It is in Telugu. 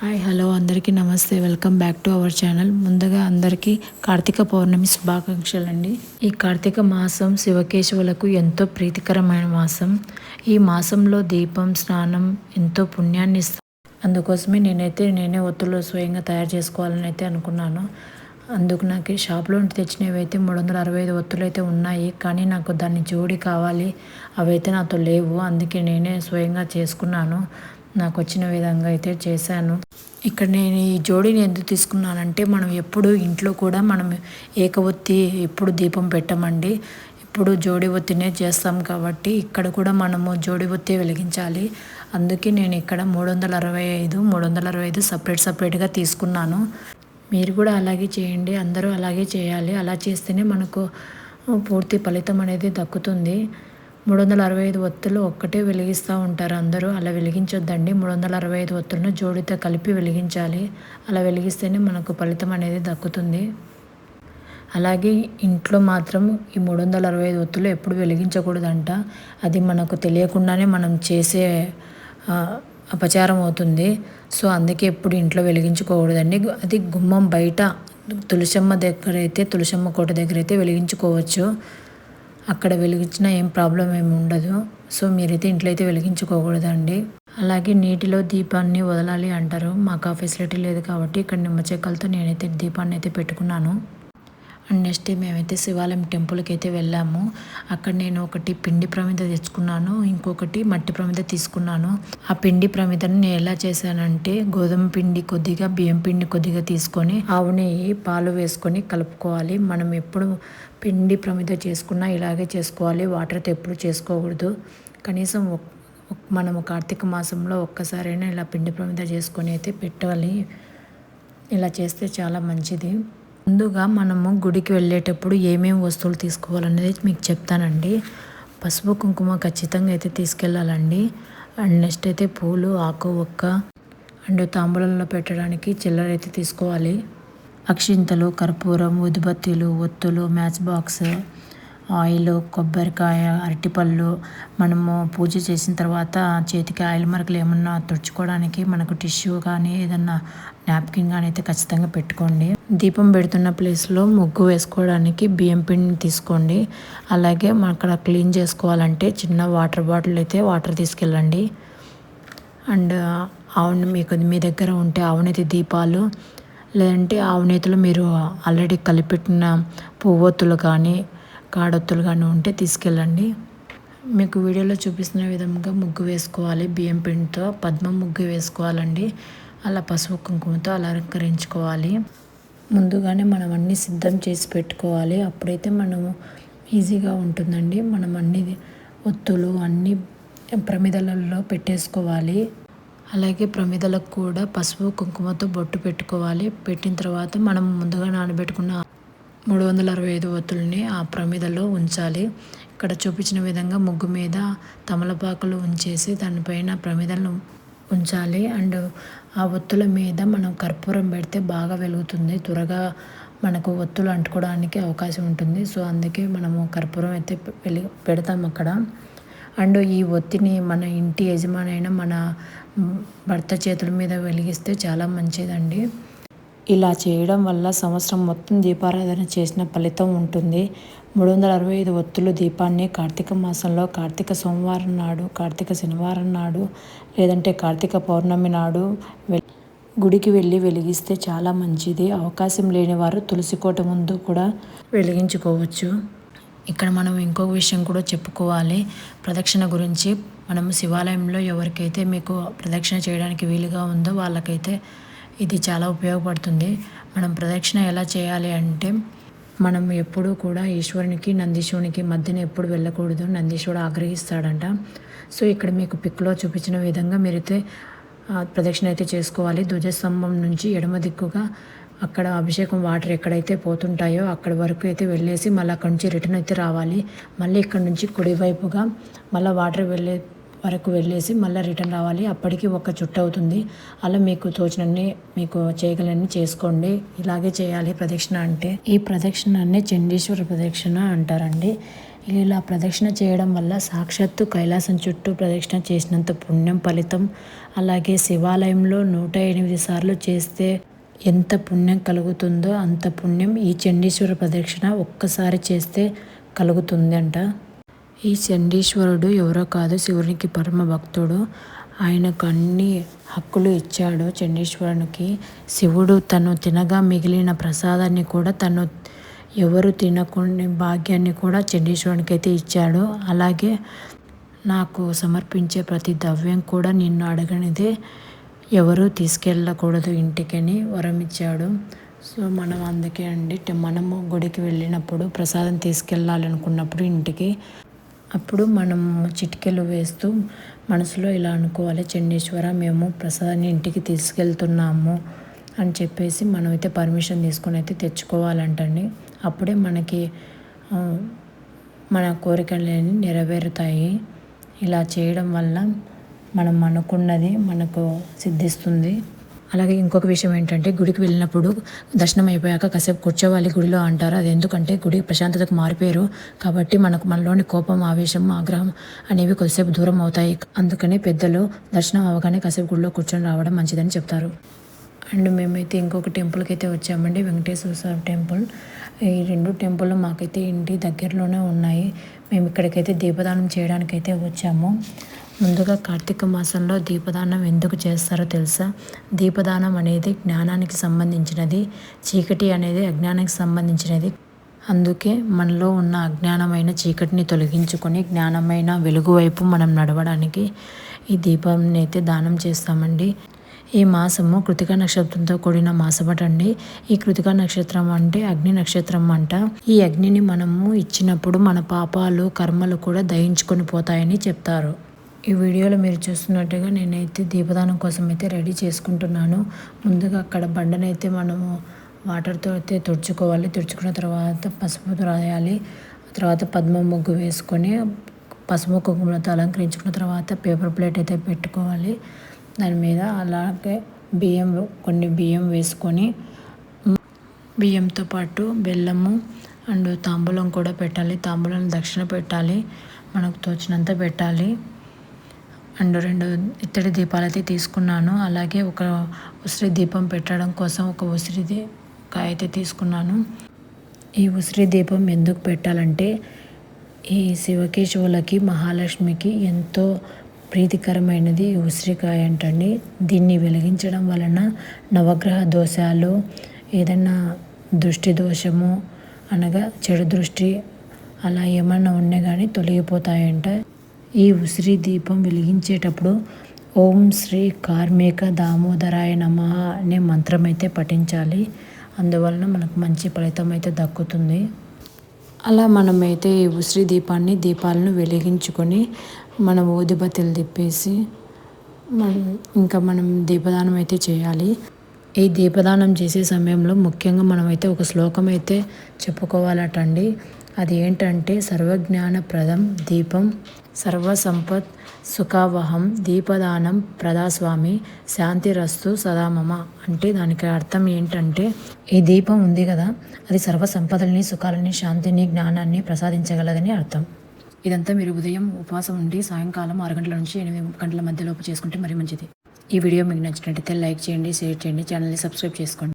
హాయ్ హలో అందరికీ నమస్తే. Welcome back to our channel. ముందుగా అందరికీ కార్తీక పౌర్ణమి శుభాకాంక్షలు అండి ఈ కార్తీక మాసం శివకేశవులకు ఎంతో ప్రీతికరమైన మాసం. ఈ మాసంలో దీపం స్నానం ఎంతో పుణ్యాన్ని ఇస్తుంది. అందుకోసమే నేనైతే నేనే ఒత్తులు స్వయంగా తయారు చేసుకోవాలని అయితే అనుకున్నాను. అందుకు నాకు షాప్లో నుండి తెచ్చినవి అయితే మూడు వందల అరవై ఐదు ఒత్తులు అయితే ఉన్నాయి. కానీ నాకు దాన్ని జోడి కావాలి. అవైతే నాతో లేవు. అందుకే నేనే స్వయంగా చేసుకున్నాను. నాకు వచ్చిన విధంగా అయితే చేశాను. ఇక్కడ నేను ఈ జోడీని ఎందుకు తీసుకున్నానంటే మనం ఎప్పుడు ఇంట్లో కూడా మనం ఏక ఒత్తి ఎప్పుడు దీపం పెట్టమండి. ఇప్పుడు జోడి ఒత్తినే చేస్తాం కాబట్టి ఇక్కడ కూడా మనము జోడి ఒత్తి వెలిగించాలి. అందుకే నేను ఇక్కడ మూడు వందల అరవై ఐదు మూడు వందల అరవై ఐదు సపరేట్ సపరేట్గా తీసుకున్నాను. మీరు కూడా అలాగే చేయండి అందరూ అలాగే చేయాలి. అలా చేస్తేనే మనకు పూర్తి ఫలితం అనేది దక్కుతుంది. మూడు వందల అరవై ఐదు ఒత్తులు ఒక్కటే వెలిగిస్తూ ఉంటారు అందరూ. అలా వెలిగించొద్దండి. మూడు వందల అరవై ఐదు ఒత్తులను జోడితో కలిపి వెలిగించాలి. అలా వెలిగిస్తేనే మనకు ఫలితం అనేది దక్కుతుంది. అలాగే ఇంట్లో మాత్రం ఈ మూడు వందల అరవై ఐదు ఒత్తులు ఎప్పుడు వెలిగించకూడదంట. అది మనకు తెలియకుండానే మనం చేసే అపచారం అవుతుంది. సో అందుకే ఎప్పుడు ఇంట్లో వెలిగించుకోకూడదండి. అది గుమ్మం బయట తులసమ్మ దగ్గర అయితే తులసమ్మ కోట దగ్గర అయితే వెలిగించుకోవచ్చు. అక్కడ వెలిగించినా ఏం ప్రాబ్లం ఏమి ఉండదు. సో మీరైతే ఇంట్లో అయితే వెలిగించుకోకూడదండి. అలాగే నీటిలో దీపాన్ని వదలాలి అంటారు. మాకు ఆ ఫెసిలిటీ లేదు కాబట్టి ఇక్కడ నిమ్మ చెక్కలతో నేనైతే దీపాన్ని అయితే పెట్టుకున్నాను. అండ్ నెక్స్ట్ మేమైతే శివాలయం టెంపుల్కి అయితే వెళ్ళాము అక్కడ నేను ఒకటి పిండి ప్రమిద తెచ్చుకున్నాను ఇంకొకటి మట్టి ప్రమిద తీసుకున్నాను. ఆ పిండి ప్రమిదను నేను ఎలా చేశానంటే గోధుమ పిండి కొద్దిగా బియ్యం పిండి కొద్దిగా తీసుకొని ఆవు నెయ్యి పాలు వేసుకొని కలుపుకోవాలి. మనం ఎప్పుడు పిండి ప్రమిద చేసుకున్నా ఇలాగే చేసుకోవాలి. వాటర్తో ఎప్పుడు చేసుకోకూడదు. కనీసం మనం కార్తీక మాసంలో ఒక్కసారైనా ఇలా పిండి ప్రమిద చేసుకొని అయితే పెట్టాలి. ఇలా చేస్తే చాలా మంచిది. ముందుగా మనము గుడికి వెళ్ళేటప్పుడు ఏమేమి వస్తువులు తీసుకోవాలనేది మీకు చెప్తానండి. పసుపు కుంకుమ ఖచ్చితంగా అయితే తీసుకెళ్ళాలండి. అండ్ నెక్స్ట్ అయితే పూలు ఆకు ఒక్క అండ్ తాంబూలంలో పెట్టడానికి చిల్లర అయితే తీసుకోవాలి. అక్షింతలు కర్పూరం ఉదిబత్తీలు ఒత్తులు మ్యాచ్ బాక్స్ ఆయిల్ కొబ్బరికాయ అరటిపళ్ళు. మనము పూజ చేసిన తర్వాత చేతికి ఆయిల్ మరకలు ఏమన్నా తుడుచుకోవడానికి మనకు టిష్యూ కానీ ఏదన్నా నాప్కిన్ కానీ అయితే ఖచ్చితంగా పెట్టుకోండి. దీపం పెడుతున్న ప్లేస్లో ముగ్గు వేసుకోవడానికి బియ్యం పిండిని తీసుకోండి. అలాగే అక్కడ క్లీన్ చేసుకోవాలంటే చిన్న వాటర్ బాటిల్ అయితే వాటర్ తీసుకెళ్ళండి. అండ్ ఆవుని మీకు మీ దగ్గర ఉంటే ఆవునేతి దీపాలు లేదంటే ఆవునేతలు మీరు ఆల్రెడీ కలిపెట్టిన పువ్వొత్తులు కానీ కాడొత్తులు కానీ ఉంటే తీసుకెళ్ళండి. మీకు వీడియోలో చూపిస్తున్న విధంగా ముగ్గు వేసుకోవాలి. బియ్యం పిండితో పద్మ ముగ్గు వేసుకోవాలండి. అలా పసుపు కుంకుమతో అలంకరించుకోవాలి. ముందుగానే మనం అన్నీ సిద్ధం చేసి పెట్టుకోవాలి. అప్పుడైతే మనము ఈజీగా ఉంటుందండి. మనం అన్ని ఒత్తులు అన్నీ ప్రమిదలలో పెట్టేసుకోవాలి. అలాగే ప్రమిదలకు కూడా పసుపు కుంకుమతో బొట్టు పెట్టుకోవాలి. పెట్టిన తర్వాత మనం ముందుగా నానబెట్టుకున్న మూడు వందల అరవై ఐదు ఒత్తుల్ని ఆ ప్రమిదలో ఉంచాలి. ఇక్కడ చూపించిన విధంగా ముగ్గు మీద తమలపాకులు ఉంచేసి దానిపైన ప్రమిదలను ఉంచాలి. అండ్ ఆ ఒత్తుల మీద మనం కర్పూరం పెడితే బాగా వెలుగుతుంది. త్వరగా మనకు ఒత్తులు అంటుకోవడానికి అవకాశం ఉంటుంది. సో అందుకే మనము కర్పూరం అయితే వెలి పెడతాం అక్కడ. అండ్ ఈ ఒత్తిని మన ఇంటి యజమానైన మన భర్త చేతుల మీద వెలిగిస్తే చాలా మంచిదండి. ఇలా చేయడం వల్ల సంవత్సరం మొత్తం దీపారాధన చేసిన ఫలితం ఉంటుంది. మూడు వందల అరవై ఐదు ఒత్తులు దీపాన్ని కార్తీక మాసంలో కార్తీక సోమవారం నాడు కార్తీక శనివారం నాడు లేదంటే కార్తీక పౌర్ణమి నాడు గుడికి వెళ్ళి వెలిగిస్తే చాలా మంచిది. అవకాశం లేని వారు తులసి కోట ముందు కూడా వెలిగించుకోవచ్చు. ఇక్కడ మనం ఇంకొక విషయం కూడా చెప్పుకోవాలి. ప్రదక్షిణ గురించి మనం శివాలయంలో ఎవరికైతే మీకు ప్రదక్షిణ చేయడానికి వీలుగా ఉందో వాళ్ళకైతే ఇది చాలా ఉపయోగపడుతుంది. మనం ప్రదక్షిణ ఎలా చేయాలి అంటే మనం ఎప్పుడూ కూడా ఈశ్వరునికి నందీశ్వరునికి మధ్యన ఎప్పుడు వెళ్ళకూడదు. నందీశ్వరుడు ఆగ్రహిస్తాడంట. సో ఇక్కడ మీకు పిక్లో చూపించిన విధంగా మీరైతే ప్రదక్షిణ అయితే చేసుకోవాలి. ధ్వజస్తంభం నుంచి ఎడమ దిక్కుగా అక్కడ అభిషేకం వాటర్ ఎక్కడైతే పోతుంటాయో అక్కడ వరకు అయితే వెళ్ళేసి మళ్ళీ అక్కడి నుంచి రిటర్న్ అయితే రావాలి. మళ్ళీ ఇక్కడ నుంచి కుడివైపుగా మళ్ళీ వాటర్ వెళ్ళే వరకు వెళ్ళేసి మళ్ళీ రిటర్న్ రావాలి. అప్పటికి ఒక చుట్టు అవుతుంది. అలా మీకు తోచినన్ని మీకు చేయగలని చేసుకోండి. ఇలాగే చేయాలి ప్రదక్షిణ అంటే. ఈ ప్రదక్షిణాన్ని చండీశ్వర ప్రదక్షిణ అంటారండి. ఇలా ప్రదక్షిణ చేయడం వల్ల సాక్షాత్తు కైలాసం చుట్టూ ప్రదక్షిణ చేసినంత పుణ్యం ఫలితం అలాగే శివాలయంలో నూట ఎనిమిది సార్లు చేస్తే ఎంత పుణ్యం కలుగుతుందో అంత పుణ్యం ఈ చండీశ్వర ప్రదక్షిణ ఒక్కసారి చేస్తే కలుగుతుందంట. ఈ చండీశ్వరుడు ఎవరో కాదు శివునికి పరమ భక్తుడు. ఆయనకు అన్ని హక్కులు ఇచ్చాడు చండీశ్వరునికి. శివుడు తను తినగా మిగిలిన ప్రసాదాన్ని కూడా తను ఎవరు తినకుండా భాగ్యాన్ని కూడా చండీశ్వరునికి అయితే ఇచ్చాడు. అలాగే నాకు సమర్పించే ప్రతి ద్రవ్యం కూడా నిన్ను అడగనిదే. ఎవరు తీసుకెళ్ళకూడదు ఇంటికని వరం ఇచ్చాడు సో మనం అందుకే అండి మనము గుడికి వెళ్ళినప్పుడు ప్రసాదం తీసుకెళ్ళాలనుకున్నప్పుడు ఇంటికి అప్పుడు మనం చిటికెలు వేస్తూ మనసులో ఇలా అనుకోవాలి చండీశ్వర మేము ప్రసాదాన్ని ఇంటికి తీసుకెళ్తున్నాము అని చెప్పేసి మనమైతే పర్మిషన్ తీసుకొని అయితే తెచ్చుకోవాలంటండి. అప్పుడే మనకి మన కోరికలని నెరవేరుతాయి. ఇలా చేయడం వల్ల మనం అనుకున్నది మనకు సిద్ధిస్తుంది. అలాగే ఇంకొక విషయం ఏంటంటే గుడికి వెళ్ళినప్పుడు దర్శనం అయిపోయాక కాసేపు కూర్చోవాలి గుడిలో అంటారు. అది ఎందుకంటే గుడి ప్రశాంతతకు మారిపోయారు. కాబట్టి మనకు మనలోని కోపం ఆవేశం ఆగ్రహం అనేవి కొద్దిసేపు దూరం అవుతాయి. అందుకనే పెద్దలు దర్శనం అవగానే కాసేపు గుడిలో కూర్చొని రావడం మంచిదని చెప్తారు. అండ్ మేమైతే ఇంకొక టెంపుల్కి అయితే వచ్చామండి. వెంకటేశ్వర స్వామి టెంపుల్. ఈ రెండు టెంపుల్ మాకైతే ఇంటి దగ్గరలోనే ఉన్నాయి. మేము ఇక్కడికైతే దీపదానం చేయడానికైతే వచ్చాము. ముందుగా కార్తీక మాసంలో దీపదానం ఎందుకు చేస్తారో తెలుసా? దీపదానం అనేది జ్ఞానానికి సంబంధించినది చీకటి అనేది అజ్ఞానానికి సంబంధించినది. అందుకే మనలో ఉన్న అజ్ఞానమైన చీకటిని తొలగించుకొని జ్ఞానమైన వెలుగు వైపు మనం నడవడానికి ఈ దీపాన్ని అయితే దానం చేస్తామండి. ఈ మాసము కృతిక నక్షత్రంతో కూడిన మాసమటండి ఈ కృతిక నక్షత్రం అంటే అగ్ని నక్షత్రం అంట. ఈ అగ్నిని మనము ఇచ్చినప్పుడు మన పాపాలు కర్మలు కూడా దహించుకొని పోతాయని చెప్తారు. ఈ వీడియోలో మీరు చూస్తున్నట్టుగా నేనైతే దీపదానం కోసం అయితే రెడీ చేసుకుంటున్నాను. ముందుగా అక్కడ బండనైతే మనము వాటర్తో అయితే తుడుచుకోవాలి. తుడుచుకున్న తర్వాత పసుపు రాయాలి. తర్వాత పద్మ ముగ్గు వేసుకొని పసుపు కుంకుమలతో అలంకరించుకున్న తర్వాత పేపర్ ప్లేట్ అయితే పెట్టుకోవాలి. దాని మీద అలాగే బియ్యం కొన్ని బియ్యం వేసుకొని బియ్యంతో పాటు బెల్లము అండ్ తాంబూలం కూడా పెట్టాలి. తాంబూలం దక్షిణ పెట్టాలి. మనకు తోచినంత పెట్టాలి. అండ్ రెండు ఇత్తడి దీపాలు అయితే తీసుకున్నాను. అలాగే ఒక ఉసిరి దీపం పెట్టడం కోసం ఒక ఉసిరి కాయ అయితే తీసుకున్నాను. ఈ ఉసిరి దీపం ఎందుకు పెట్టాలంటే ఈ శివకేశవులకి మహాలక్ష్మికి ఎంతో ప్రీతికరమైనది ఉసిరికాయ అంటండి. దీన్ని వెలిగించడం వలన నవగ్రహ దోషాలు ఏదైనా దృష్టి దోషము అనగా చెడు దృష్టి అలా ఏమన్నా ఉన్నా కానీ తొలగిపోతాయంట. ఈ ఉసిరి దీపం వెలిగించేటప్పుడు ఓం శ్రీ కార్మిక దామోదరాయ నమ అనే మంత్రం అయితే పఠించాలి. అందువలన మనకు మంచి ఫలితం అయితే దక్కుతుంది. అలా మనమైతే ఈ ఉసిరి దీపాన్ని దీపాలను వెలిగించుకొని మనం ఊదిబత్తిలు తిప్పేసి ఇంకా మనం దీపదానం అయితే చేయాలి. ఈ దీపదానం చేసే సమయంలో ముఖ్యంగా మనమైతే ఒక శ్లోకం అయితే చెప్పుకోవాలటండి. అది ఏంటంటే సర్వజ్ఞానప్రదం దీపం సర్వసంపత్ సుఖావహం దీపదానం ప్రదాస్వామి శాంతిరస్తు సదామమ అంటే దానికి అర్థం ఏంటంటే ఈ దీపం ఉంది కదా అది సర్వ సంపదల్ని సుఖాలని శాంతిని జ్ఞానాన్ని ప్రసాదించగలదని అర్థం. ఇదంతా మీరు ఉదయం ఉపవాసం ఉండి సాయంకాలం ఆరు గంటల నుంచి ఎనిమిది గంటల మధ్యలోపు చేసుకుంటే మరీ మంచిది. ఈ వీడియో మీకు నచ్చినట్టయితే లైక్ చేయండి షేర్ చేయండి ఛానల్ని సబ్స్క్రైబ్ చేసుకోండి.